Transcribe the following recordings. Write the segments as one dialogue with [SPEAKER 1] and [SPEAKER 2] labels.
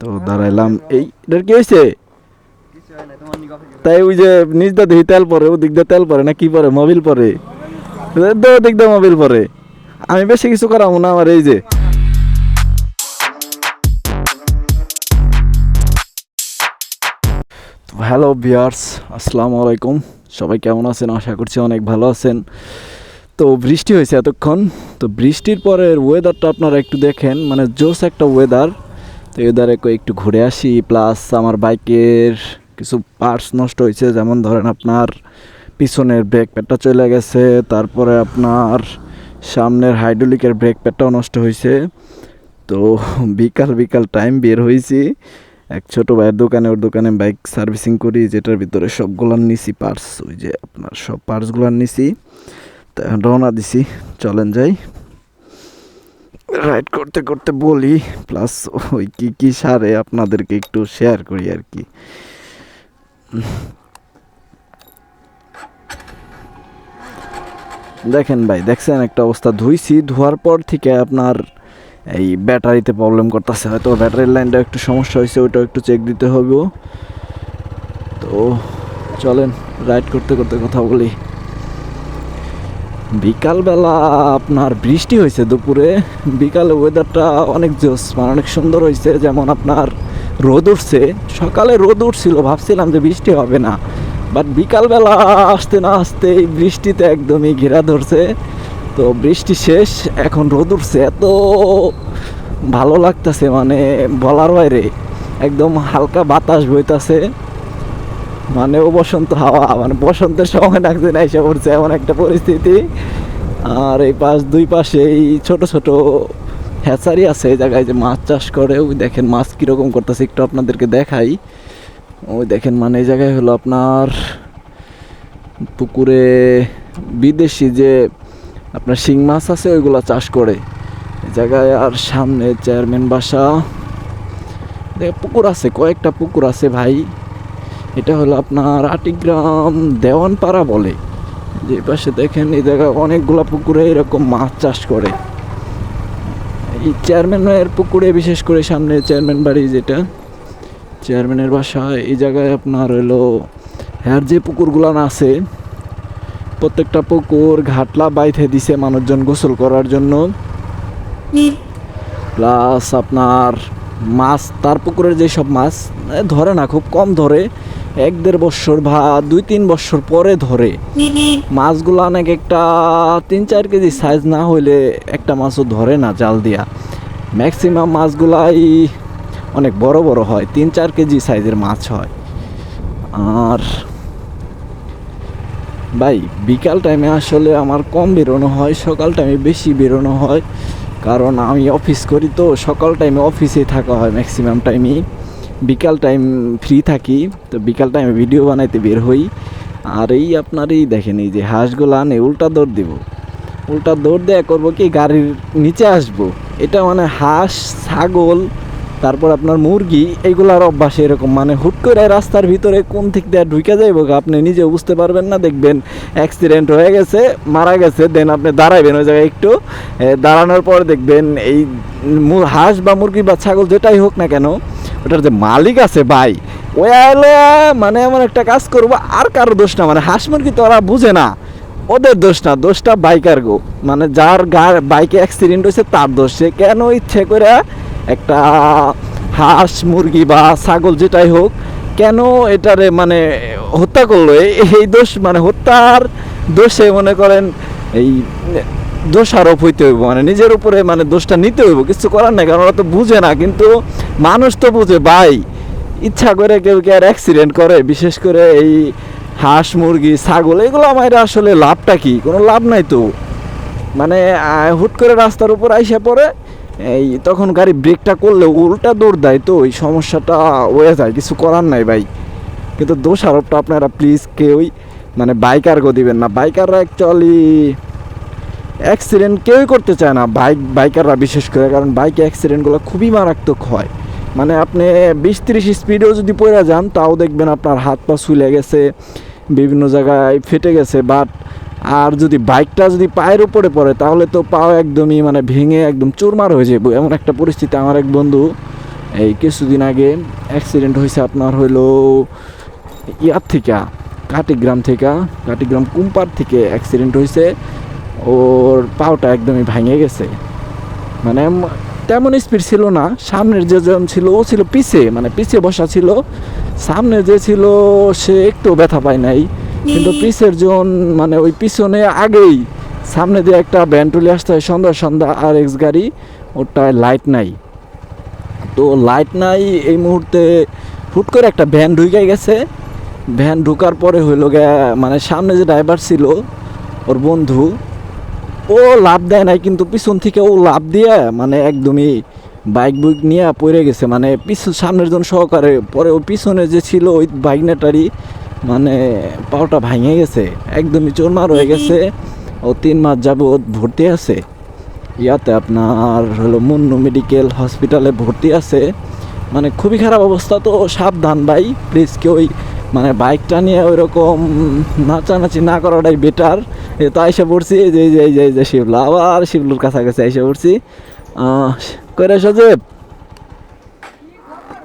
[SPEAKER 1] তো দাঁড়াইলাম। এই, এটার কি হয়েছে তাই ওই যে নিজ দা দেখি তেল পরে ও দিক তেল পরে না কি পরে? মোবিল পরে। দিক দিয়ে মোবিল পরে। আমি বেশি কিছু করাবো না আমার এই যে। হ্যালো বিয়ার্স আসসালামু আলাইকুম। সবাই কেমন আছেন? আশা করছি অনেক ভালো আছেন। তো বৃষ্টি হয়েছে এতক্ষণ। তো বৃষ্টির পরের ওয়েদারটা আপনারা একটু দেখেন। মানে জোস একটা ওয়েদার তো ওয়েদারে একটু ঘুরে আসি প্লাস আমার বাইকের কিছু পার্টস নষ্ট হয়েছে যেমন ধরেন আপনার পিছনের ব্রেক প্যাডটা চলে গেছে, তারপরে আপনার সামনের হাইড্রোলিকের ব্রেক প্যাডটাও নষ্ট হয়েছে তো বিকাল বিকাল টাইম বের হয়েছি এক ছোট ভাইয়ের দোকানে, ওর দোকানে বাইক সার্ভিসিং করি, যেটার ভিতরে সবগুলার নিছি পার্টস ওই যে আপনার সব পার্টসগুলার নিছি। তো রওনা দিছি, চলেন যাই। রাইড করতে করতে বলি প্লাস ওই কি কি সারে আপনাদেরকে একটু শেয়ার করি আর কি। দেখেন ভাই, দেখছেন একটা অবস্থা, ধুইছি, ধোয়ার পর থেকে আপনার এই ব্যাটারিতে প্রবলেম করতেছে। হয়তো ব্যাটারির লাইনটা একটু সমস্যা হয়েছে ওইটাও একটু চেক দিতে হবে তো চলেন রাইড করতে করতে কথা বলি। বিকালবেলা আপনার বৃষ্টি হয়েছে দুপুরে। বিকালে ওয়েদারটা অনেক জোস মানে অনেক সুন্দর হয়েছে, যেমন আপনার রোদ উঠছে। সকালে রোদ উঠছিল, ভাবছিলাম যে বৃষ্টি হবে না। বাট বিকালবেলা আসতে না আসতে এই বৃষ্টিতে একদমই ঘেরা ধরছে। তো বৃষ্টি শেষ, এখন রোদ উঠছে। এত ভালো লাগতেছে মানে বলার বাইরে। একদম হালকা বাতাস বইতাছে। মানে ও বসন্ত হাওয়া মানে বসন্তের সময় ডাকছে না এসে পড়ছে এমন একটা পরিস্থিতি। আর এই পাশ, দুই পাশে এই ছোট ছোট হ্যাচারি আছে এই জায়গায় যে মাছ চাষ করে। ওই দেখেন মাছ কীরকম করতেছে, একটু আপনাদেরকে দেখাই। ওই দেখেন মানে এই জায়গায় হলো আপনার পুকুরে বিদেশি যে আপনার শিং মাছ আছে, ওইগুলো চাষ করে। এই জায়গায় আর সামনে চেয়ারম্যান বাসা। পুকুর আছে, কয়েকটা পুকুর আছে ভাই। এটা হলো আপনার আটিগ্রাম দেওয়ানপাড়া বলে। যে পাশে দেখেন এই জায়গায় অনেকগুলা পুকুরে এরকম মাছ চাষ করে। এই চেয়ারম্যানের পুকুরে, বিশেষ করে সামনে চেয়ারম্যান বাড়ি যেটা, চেয়ারম্যানের বাসা এই জায়গায় আপনার হলো হ্যার যে পুকুরগুলান আছে, প্রত্যেকটা পুকুর ঘাটলা বাইথে দিছে মানুষজন গোসল করার জন্য। প্লাস আপনার মাছ, তার পুকুরের যেসব মাছ ধরে না, খুব কম ধরে। এক দেড় বছর বা দুই তিন বছর পরে ধরে। মাছগুলো অনেক একটা তিন চার কেজি সাইজ না হইলে একটা মাছও ধরে না জাল দিয়া। ম্যাক্সিমাম মাছগুলাই অনেক বড় বড় হয়, তিন চার কেজি সাইজের মাছ হয়। আর ভাই, বিকাল টাইমে আসলে আমার কম বেরোনো হয়, সকাল টাইমে বেশি বেরোনো হয়। কারণ আমি অফিস করি তো, সকাল টাইমে অফিসে থাকা হয় ম্যাক্সিমাম টাইমই বিকাল টাইম ফ্রি থাকি, তো বিকাল টাইমে ভিডিও বানাইতে বের হই। আর এই আপনার এই দেখেন, এই যে হাঁসগুলো আনে, উল্টা দৌড় দিব। উল্টা দৌড় দেয়া করব কি, গাড়ির নিচে আসব। এটা মানে হাঁস, ছাগল, তারপর আপনার মুরগি এইগুলার অভ্যাস এরকম। মানে হুট করে রাস্তার ভিতরে কোন দিক দিয়ে ঢুকে যাইবো আপনি নিজে বুঝতে পারবেন না, দেখবেন অ্যাক্সিডেন্ট হয়ে গেছে, মারা গেছে দেন আপনি দাঁড়াইবেন ওই জায়গায় একটু। দাঁড়ানোর পর দেখবেন এই হাঁস বা মুরগি বা ছাগল যেটাই হোক না কেন ওটার যে মালিক আছে ভাই, ওই মানে এমন একটা কাজ করব, আর কারও দোষ না। মানে হাঁস মুরগি তো ওরা বুঝে না, ওদের দোষ না, দোষটা বাইকার গো। মানে যার গার বাইকে অ্যাক্সিডেন্ট হয়েছে, তার দোষ। সে কেন ইচ্ছে করে একটা হাঁস মুরগি বা ছাগল যেটাই হোক, কেন এটারে মানে হত্যা করল? এই দোষ মানে হত্যার দোষে মনে করেন এই দোষারোপ হইতে হইব মানে নিজের উপরে মানে দোষটা নিতে হইব, কিছু করার নাই, কারণ ওরা তো বুঝে না, কিন্তু মানুষ তো বুঝে, ভাই, ইচ্ছা করে কেউ কে আর অ্যাক্সিডেন্ট করে, বিশেষ করে এই হাঁস, মুরগি, ছাগল, এগুলো আমার আসলে লাভটা কি? কোনো লাভ নাই তো। মানে হুট করে রাস্তার উপর আইসা পড়ে, এই তখন গাড়ি ব্রেকটা করলে উল্টা দৌড় দেয় তো, এই সমস্যাটা হয়ে যায়, কিছু করার নাই ভাই। কিন্তু দোষ আরোপটা আপনারা প্লিজ কেউই মানে বাইকার বাইকারকে দিবেন না। বাইকাররা অ্যাকচুয়ালি অ্যাক্সিডেন্ট কেউই করতে চায় না বাইক বাইকাররা বিশেষ করে, কারণ বাইকে অ্যাক্সিডেন্টগুলো খুবই মারাত্মক হয়। মানে আপনি বিশ তিরিশ স্পিডেও যদি পড়ে যান, তাও দেখবেন আপনার হাত পা ছুলে গেছে, বিভিন্ন জায়গায় ফেটে গেছে বাট আর যদি বাইকটা যদি পায়ের উপরে পড়ে, তাহলে তো পাও একদমই মানে ভেঙে একদম চুরমার হয়ে যাবে। এমন একটা পরিস্থিতি আমার এক বন্ধু, এই কিছুদিন আগে অ্যাক্সিডেন্ট হয়েছে আপনার হইল ইয়ার থেকে, কাটিগ্রাম থেকে, কাটিগ্রাম কুম্পার থেকে অ্যাক্সিডেন্ট হয়েছে। ওর পাওটা একদমই ভেঙে গেছে। মানে তেমন স্পিড ছিল না। সামনের যে জন ছিল ও ছিল পিছে মানে পিছে বসা ছিল। সামনে যে ছিল সে একটু ব্যথা পায় নাই। কিন্তু পিছের জন মানে ওই পিছনে আগেই সামনে দিয়ে একটা ব্যান তুলে আসতে হয়। সন্ধ্যা সন্ধ্যা আর এক্স গাড়ি ওটায় লাইট নাই। তো লাইট নাই এই মুহূর্তে হুট করে একটা ভ্যান ঢুকে গেছে। ভ্যান ঢুকার পরে হইল মানে সামনে যে ড্রাইভার ছিল ওর বন্ধু ও লাভ দেয় নাই, কিন্তু পিছন থেকে ও লাভ দিয়ে মানে একদমই বাইক বুইক নিয়ে পড়ে গেছে। মানে পিছন সামনের জন সহকারে, পরে ও পিছনে যে ছিল ওই বাইক নেটারি মানে পাওটা ভাঙে গেছে। একদমই চোরমার হয়ে গেছে। ও তিন মাস যাবত ভর্তি আছে। ইয়াতে আপনার হলো মুন্নু মেডিকেল হসপিটালে ভর্তি আছে। মানে খুবই খারাপ অবস্থা তো, সাবধান ভাই প্লিজ কেউ মানে বাইকটা নিয়ে ওই রকম নাচানাচি না করাটাই বেটার তো আইসা পড়ছি, এই যে যে যে শিবলা, আবার শিবলুর কাছাকাছি আইসা পড়ছি। কইরা সজেব।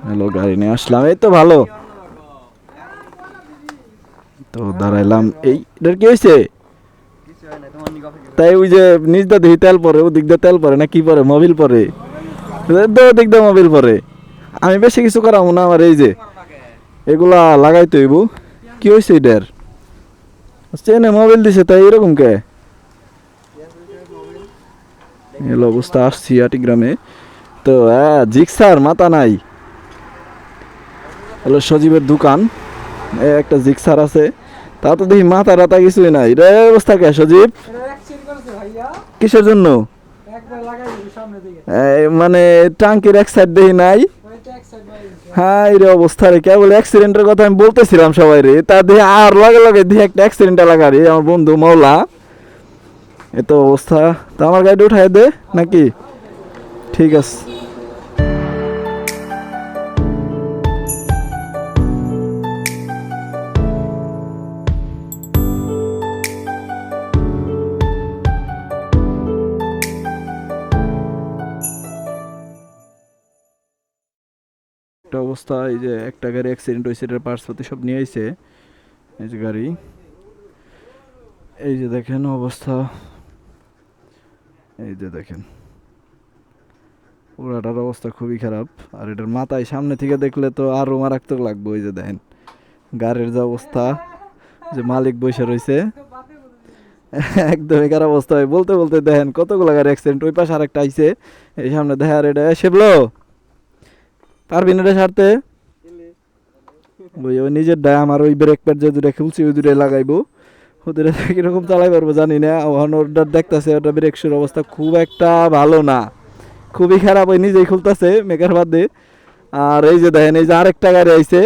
[SPEAKER 1] হ্যালো, গাড়ি নিয়ে আসলাম, এই তো ভালো। তো দাঁড়াইলাম, এই, এটার কি হয়েছে তাই ওই যে নিজ দা দেখি তেল পরে, ওদিক দিয়ে তেল পরে না কি পরে, মোবিল পরে। ওদিক দিয়ে মোবিল পরে। আমি বেশি কিছু করাবো না আমার, এই যে। এগুলা লাগাই তৈব কি হয়েছে এটার? চেনে মোবাইল দিছে তাই এরকম কে? এলো অবস্থা আসছি আটি গ্রামে তো হ্যাঁ জিক্সার মাথা নাই। হলো সজীবের দোকান। এ একটা জিক্সার আছে। তা তো দেখি মাথা রাতা কিছুই নাই। রে অবস্থা কে সজীব? কিসের জন্য? মানে টাঙ্কির এক সাইড দেখি নাই। এই রে অবস্থা রে, কেবল অ্যাক্সিডেন্টের কথা আমি বলতেছিলাম সবাই রে। তা দিয়ে আর লগে লগে দিয়ে একটা অ্যাক্সিডেন্ট লাগা রে, আমার বন্ধু মৌলা এত অবস্থা। তা আমার গাড়িটা উঠাই দে, নাকি? ঠিক আছে। অবস্থা, এই যে একটা গাড়ি অ্যাক্সিডেন্ট হয়েছে, এটার পার্টসপাতি সব নিয়ে আইছে। এই যে গাড়ি, এই যে দেখেন অবস্থা। এই যে দেখেন পুরাটার অবস্থা খুবই খারাপ। আর এটার মাথায় সামনে থেকে দেখলে তো আরও মারাত্মক লাগবে, ওই যে দেখেন। গাড়ির যে অবস্থা, যে মালিক বসে রয়েছে। একদমই খারাপ অবস্থা। হয় বলতে বলতে দেখেন, কতগুলো গাড়ি অ্যাক্সিডেন্ট ওই পাশে আরেকটা আইছে। এই সামনে দেখে আর এটা সেবলো পারবি না রে সারতে ওই নিজের ডায় আমার ওই ব্রেক প্যাড যে দুটা খুলছি ওই দুটাই লাগাইবো। ওদের কীরকম চালাই পারব জানি না। ওখান ওটা দেখতেছে ওটা ব্রেক শুর অবস্থা খুব একটা ভালো না। খুবই খারাপ ওই নিজেই খুলতেছে মেকার বাদে। আর এই যে দেখেন এই যে আরেকটা গাড়ি আইছে।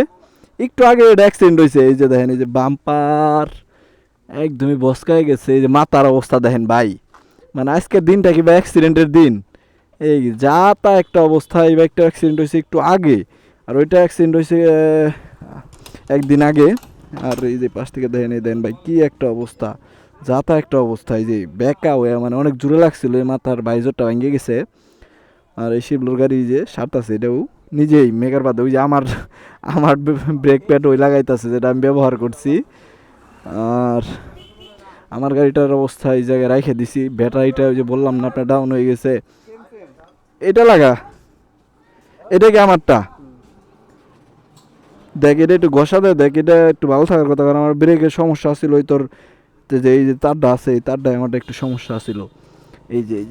[SPEAKER 1] একটু আগে এটা অ্যাক্সিডেন্ট হয়েছে এই যে দেখেন এই যে বাম্পার একদমই বসকায় গেছে। এই যে মাথার অবস্থা দেখেন ভাই। মানে আজকের দিনটা কি বা অ্যাক্সিডেন্টের দিন? এই যা তা একটা অবস্থা এই বাইকটা অ্যাক্সিডেন্ট হয়েছে একটু আগে, আর ওইটা অ্যাক্সিডেন্ট হয়েছে একদিন আগে। আর এই যে পাশ থেকে দেখেন, এই দেন ভাই, কি একটা অবস্থা। যা তা একটা অবস্থা, এই যে ব্যাকা হয়ে মানে অনেক জোরে লাগছিল, এই মাথার বাইজরটা ভেঙে গেছে। আর এই শিবলোর গাড়ি যে সারতাছে, এটাও নিজেই মেকার বাদে, ওই যে আমার আমার ব্রেক প্যাড ওই লাগাইতেছে, যেটা আমি ব্যবহার করছি। আর আমার গাড়িটার অবস্থা এই জায়গায় রাইখে দিছি। ব্যাটারিটা ওই যে বললাম না, আপনার ডাউন হয়ে গেছে। এটা লাগা। এটা কি আমারটা? দেখ, এটা একটু ঘষা দে, দেখ, এটা একটু ভালো থাকার কথা, কারণ আমার ব্রেকের সমস্যা ছিল ওই তোর যে- এই যে তারটা আছে, এই তারটায় আমারটা একটু সমস্যা ছিল এই যে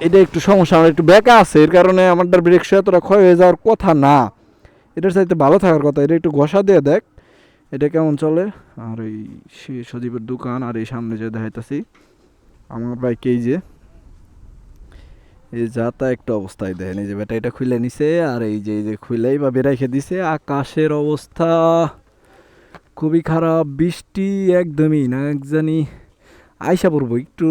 [SPEAKER 1] এটা একটু সমস্যা, আমার একটু বেকা আছে, এর কারণে আমারটার ব্রেক এতটা ক্ষয় হয়ে যাওয়ার কথা না। এটার চাইতে ভালো থাকার কথা, এটা একটু ঘষা দিয়ে দেখ। এটা কেমন চলে? আর এই সজীবের দোকান, আর এই সামনে যে দেখাইতাছি, আমার বাইক এই যে। এই যা তা একটা অবস্থায় দেখেন, এই যে ব্যাটারিটা খুলে নিছে আর এই যে এই যে খুলেই বা বেরাইখে দিছে। আকাশের অবস্থা খুবই খারাপ, বৃষ্টি একদমই না, এক জানি আইসা পড়ব একটু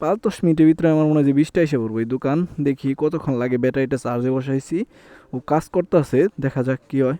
[SPEAKER 1] পাঁচ দশ মিনিটের ভিতরে আমার মনে হয় যে বৃষ্টি আইসা পড়ব এই দোকান। দেখি কতক্ষণ লাগে ব্যাটারিটা চার্জে বসাইছি। ও কাজ করতেছে, দেখা যাক কি হয়।